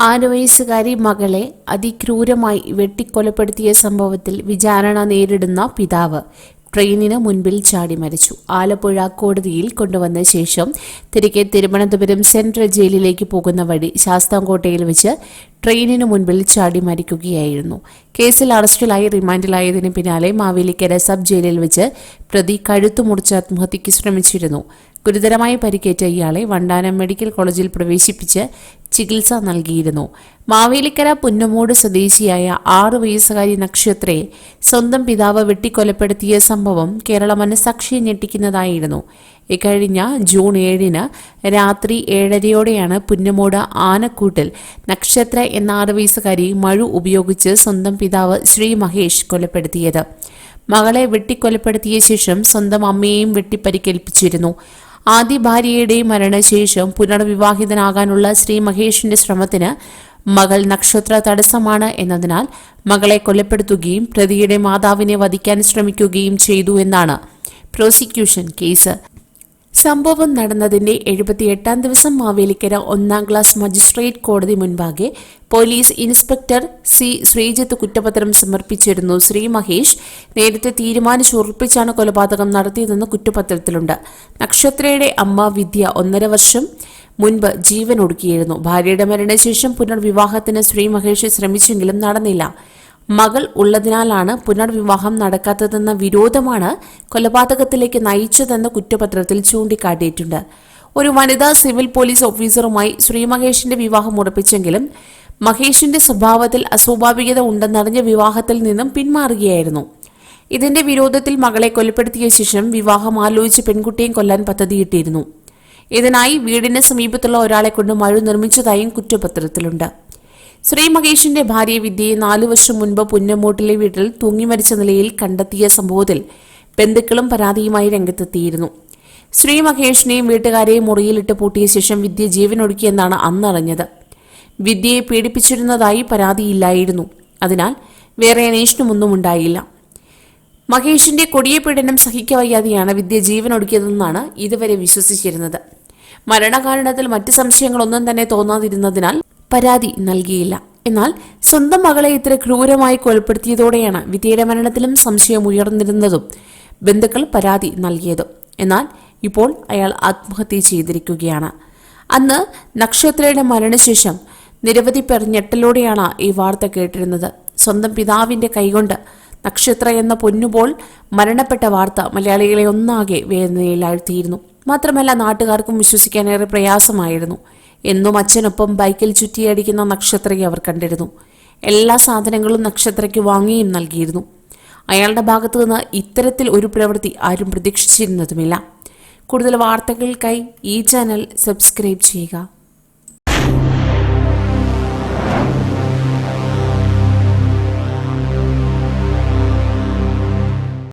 ആറ് വയസ്സുകാരി മകളെ അതിക്രൂരമായി വെട്ടിക്കൊലപ്പെടുത്തിയ സംഭവത്തിൽ വിചാരണ നേരിടുന്ന പിതാവ് ട്രെയിനിന് മുൻപിൽ ചാടി മരിച്ചു. ആലപ്പുഴ കോടതിയിൽ കൊണ്ടുവന്ന ശേഷം തിരികെ തിരുവനന്തപുരം സെൻട്രൽ ജയിലിലേക്ക് പോകുന്ന വഴി ശാസ്താംകോട്ടയിൽ വെച്ച് ട്രെയിനിന് മുൻപിൽ ചാടി മരിക്കുകയായിരുന്നു. കേസിൽ അറസ്റ്റിലായി റിമാൻഡിലായതിന് പിന്നാലെ മാവേലിക്കര സബ് ജയിലിൽ വെച്ച് പ്രതി കഴുത്തു മുറിച്ച് ആത്മഹത്യയ്ക്ക് ശ്രമിച്ചിരുന്നു. ഗുരുതരമായി പരിക്കേറ്റ ഇയാളെ വണ്ടാനം മെഡിക്കൽ കോളേജിൽ പ്രവേശിപ്പിച്ച് ചികിത്സ നൽകിയിരുന്നു. മാവേലിക്കര പുന്നമോട് സ്വദേശിയായ ആറ് വയസ്സുകാരി നക്ഷത്രയെ സ്വന്തം പിതാവ് വെട്ടിക്കൊലപ്പെടുത്തിയ സംഭവം കേരള മനസാക്ഷിയെ ഞെട്ടിക്കുന്നതായിരുന്നു. ഇക്കഴിഞ്ഞ ജൂൺ ഏഴിന് രാത്രി ഏഴരയോടെയാണ് പുന്നമോട് ആനക്കൂട്ടിൽ നക്ഷത്ര എന്ന ആറ് വയസ്സുകാരി മഴു ഉപയോഗിച്ച് സ്വന്തം പിതാവ് ശ്രീ മഹേഷ് കൊലപ്പെടുത്തിയത്. മകളെ വെട്ടിക്കൊലപ്പെടുത്തിയ ശേഷം സ്വന്തം അമ്മയെയും വെട്ടിപ്പരിക്കേൽപ്പിച്ചിരുന്നു. ആദ്യ ഭാര്യയുടെ മരണശേഷം പുനർവിവാഹിതനാകാനുള്ള ശ്രീ മഹേഷിന്റെ ശ്രമത്തിന് മകൾ നക്ഷത്ര തടസ്സമാണ് എന്നതിനാൽ മകളെ കൊലപ്പെടുത്തുകയും പ്രതിയുടെ മാതാവിനെ വധിക്കാൻ ശ്രമിക്കുകയും ചെയ്തു എന്നാണ് പ്രോസിക്യൂഷൻ കേസ്. സംഭവം നടന്നതിന്റെ എഴുപത്തിയെട്ടാം ദിവസം മാവേലിക്കര ഒന്നാം ക്ലാസ് മജിസ്ട്രേറ്റ് കോടതി മുൻപാകെ പോലീസ് ഇൻസ്പെക്ടർ സി ശ്രീജിത്ത് കുറ്റപത്രം സമർപ്പിച്ചിരുന്നു. ശ്രീ മഹേഷ് നേരത്തെ തീരുമാനിച്ചുറപ്പിച്ചാണ് കൊലപാതകം നടത്തിയതെന്ന് കുറ്റപത്രത്തിലുണ്ട്. നക്ഷത്രയുടെ അമ്മ വിദ്യ ഒന്നര വർഷം മുൻപ് ജീവൻ ഒടുക്കിയിരുന്നു ഭാര്യയുടെ മരണശേഷം പുനർവിവാഹത്തിന് ശ്രീ മഹേഷ് ശ്രമിച്ചെങ്കിലും നടന്നില്ല. മകൾ ഉള്ളതിനാലാണ് പുനർവിവാഹം നടക്കാത്തതെന്ന വിരോധമാണ് കൊലപാതകത്തിലേക്ക് നയിച്ചതെന്ന് കുറ്റപത്രത്തിൽ ചൂണ്ടിക്കാട്ടിയിട്ടുണ്ട്. ഒരു വനിതാ സിവിൽ പോലീസ് ഓഫീസറുമായി ശ്രീമഹേഷിന്റെ വിവാഹം ഉറപ്പിച്ചെങ്കിലും മഹേഷിന്റെ സ്വഭാവത്തിൽ അസ്വാഭാവികത ഉണ്ടെന്നറിഞ്ഞ വിവാഹത്തിൽ നിന്നും പിന്മാറുകയായിരുന്നു. ഇതിന്റെ വിരോധത്തിൽ മകളെ കൊലപ്പെടുത്തിയ ശേഷം വിവാഹം ആലോചിച്ച് പെൺകുട്ടിയെ കൊല്ലാൻ പദ്ധതിയിട്ടിരുന്നു. ഇതിനായി വീടിന് സമീപത്തുള്ള ഒരാളെ കൊണ്ട് മഴ നിർമ്മിച്ചതായും കുറ്റപത്രത്തിലുണ്ട്. ശ്രീ മഹേഷിന്റെ ഭാര്യ വിദ്യയെ നാലു വർഷം മുൻപ് പുന്നമോട്ടിലെ വീട്ടിൽ തൂങ്ങി മരിച്ച നിലയിൽ കണ്ടെത്തിയ സംഭവത്തിൽ ബന്ധുക്കളും പരാതിയുമായി രംഗത്തെത്തിയിരുന്നു. ശ്രീ മഹേഷിനെയും വീട്ടുകാരെയും മുറിയിലിട്ട് പൂട്ടിയ ശേഷം വിദ്യ ജീവനൊടുക്കിയെന്നാണ് അന്നറിഞ്ഞത്. വിദ്യയെ പീഡിപ്പിച്ചിരുന്നതായി പരാതിയില്ലായിരുന്നു. അതിനാൽ വേറെ അന്വേഷണമൊന്നും ഉണ്ടായില്ല. മഹേഷിന്റെ കൊടിയ പീഡനം സഹിക്കവയ്യാതെയാണ് വിദ്യ ജീവനൊടുക്കിയതെന്നാണ് ഇതുവരെ വിശ്വസിച്ചിരുന്നത്. മരണകാരണത്തിൽ മറ്റ് സംശയങ്ങളൊന്നും തന്നെ തോന്നാതിരുന്നതിനാൽ പരാതി നൽകിയില്ല. എന്നാൽ സ്വന്തം മകളെ ഇത്ര ക്രൂരമായി കൊലപ്പെടുത്തിയതോടെയാണ് വിദ്യയുടെ മരണത്തിലും സംശയം ഉയർന്നിരുന്നതും ബന്ധുക്കൾ പരാതി നൽകിയതും. എന്നാൽ ഇപ്പോൾ അയാൾ ആത്മഹത്യ ചെയ്തിരിക്കുകയാണ്. അന്ന് നക്ഷത്രയുടെ മരണശേഷം നിരവധി പേർ ഞെട്ടലോടെയാണ് ഈ വാർത്ത കേട്ടിരുന്നത്. സ്വന്തം പിതാവിന്റെ കൈകൊണ്ട് നക്ഷത്ര എന്ന പൊന്നുപോൾ മരണപ്പെട്ട വാർത്ത മലയാളികളെ ഒന്നാകെ വേദനയിലാഴ്ത്തിയിരുന്നു. മാത്രമല്ല നാട്ടുകാർക്കും വിശ്വസിക്കാനേറെ പ്രയാസമായിരുന്നു. എന്നും അച്ഛനൊപ്പം ബൈക്കിൽ ചുറ്റിയടിക്കുന്ന നക്ഷത്രയെ അവർ കണ്ടിരുന്നു. എല്ലാ സാധനങ്ങളും നക്ഷത്രയ്ക്ക് വാങ്ങിയും നൽകിയിരുന്നു. അയാളുടെ ഭാഗത്തു നിന്ന് ഇത്തരത്തിൽ ഒരു പ്രവൃത്തി ആരും പ്രതീക്ഷിച്ചിരുന്നതുമില്ല. കൂടുതൽ വാർത്തകൾക്കായി ഈ ചാനൽ സബ്സ്ക്രൈബ് ചെയ്യുക.